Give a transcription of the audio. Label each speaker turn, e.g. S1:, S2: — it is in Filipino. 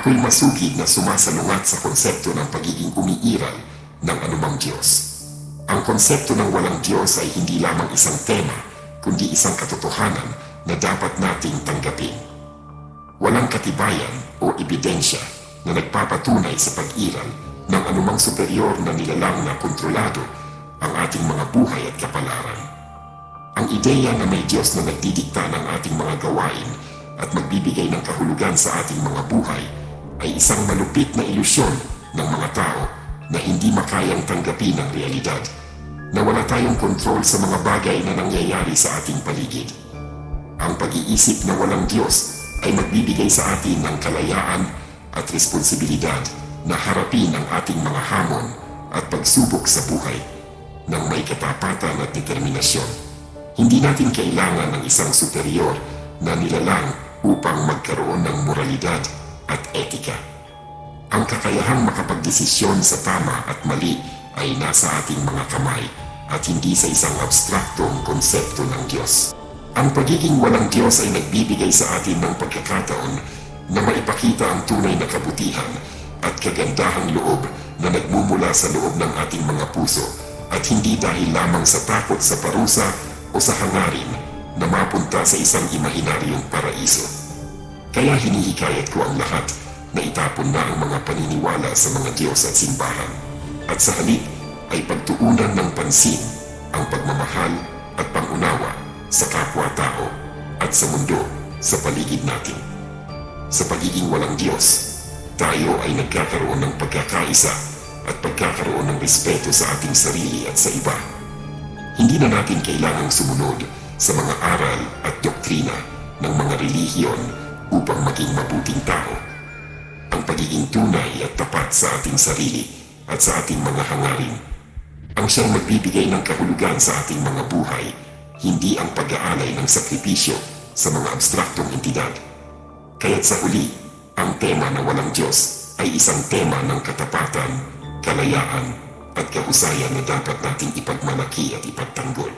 S1: Ako'y masugid na sumasalungat sa konsepto ng pagiging umiiral ng anumang Diyos. Ang konsepto ng walang Diyos ay hindi lamang isang tema, kundi isang katotohanan na dapat nating tanggapin. Walang katibayan o ebidensya na nagpapatunay sa pag-iral ng anumang superior na nilalang na kontrolado ang ating mga buhay at kapalaran. Ang ideya na may Diyos na nagdidikta ng ating mga gawain at magbibigay ng kahulugan sa ating mga buhay ay isang malupit na ilusyon ng mga tao na hindi makayang tanggapin ang realidad na wala tayong kontrol sa mga bagay na nangyayari sa ating paligid. Ang pag-iisip na walang Diyos ay magbibigay sa atin ng kalayaan at responsibilidad na harapin ang ating mga hamon at pagsubok sa buhay ng may katapatan at determinasyon. Hindi natin kailangan ng isang superior na nilalang upang magkaroon ng moralidad at etika. Ang kakayahang makapagdesisyon sa tama at mali ay nasa ating mga kamay at hindi sa isang abstraktong konsepto ng Diyos. Ang pagiging walang Diyos ay nagbibigay sa atin ng pagkakataon na maipakita ang tunay na kabutihan at kagandahang loob na nagmumula sa loob ng ating mga puso at hindi dahil lamang sa takot sa parusa o sa hangarin na mapunta sa isang imahinaryong paraiso. Kaya hinihikayat ko ang lahat na itapon na ang mga paniniwala sa mga Diyos at simbahan at sa halip ay pagtuunan ng pansin ang pagmamahal at pangunawa sa kapwa-tao at sa mundo sa paligid natin. Sa pagiging walang Diyos, tayo ay nagkakaroon ng pagkakaisa at pagkakaroon ng respeto sa ating sarili at sa iba. Hindi na natin kailangang sumunod sa mga aral at doktrina ng mga relihiyon upang maging mabuting tao. Ang pagiging tunay at tapat sa ating sarili at sa ating mga hangarin ang siyang magbibigay ng kahulugan sa ating mga buhay, hindi ang pag-aalay ng sakripisyo sa mga abstraktong entidad. Kaya't sa huli, ang tema na walang Diyos ay isang tema ng katapatan, kalayaan, at kahusayan na dapat nating ipagmalaki at ipagtanggol.